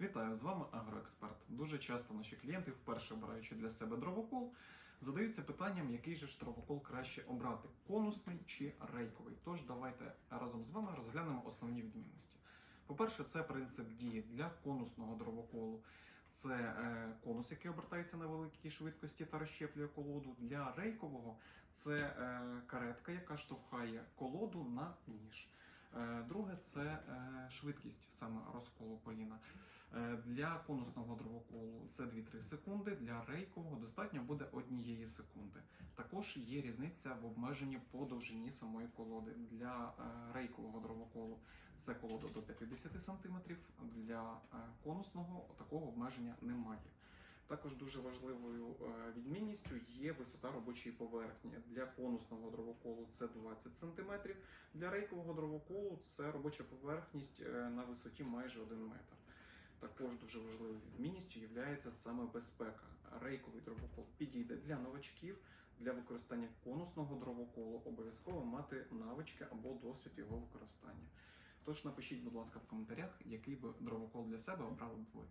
Вітаю з вами Агроексперт. Дуже часто наші клієнти, вперше обираючи для себе дровокол, задаються питанням, який же ж дровокол краще обрати: конусний чи рейковий. Тож давайте разом з вами розглянемо основні відмінності. По-перше, це принцип дії для конусного дровоколу. Це е, конус, який обертається на великій швидкості та розщеплює колоду. Для рейкового це е, каретка, яка штовхає колоду на ніж. Е, Друге це е, швидкість саме розколу коліна. Е, Для конусного дровоколу це 2-3 секунди, для рейкового достатньо буде однієї секунди. Також є різниця в обмеженні по довжині самої колоди. Для рейкового дровоколу це колода до 50 см, для конусного такого обмеження немає. Також дуже важливою е, відмінністю є висота робочої поверхні. Для конусного дровоколу це 20 см, для рейкового дровоколу це робоча поверхність е, на висоті майже 1 метр. Також дуже важливою відмінністю є саме безпека. Рейковий дровокол підійде для новачків. Для використання конусного дровоколу обов'язково мати навички або досвід його використання. Тож напишіть, будь ласка, в коментарях, який би дровокол для себе обрали б ви.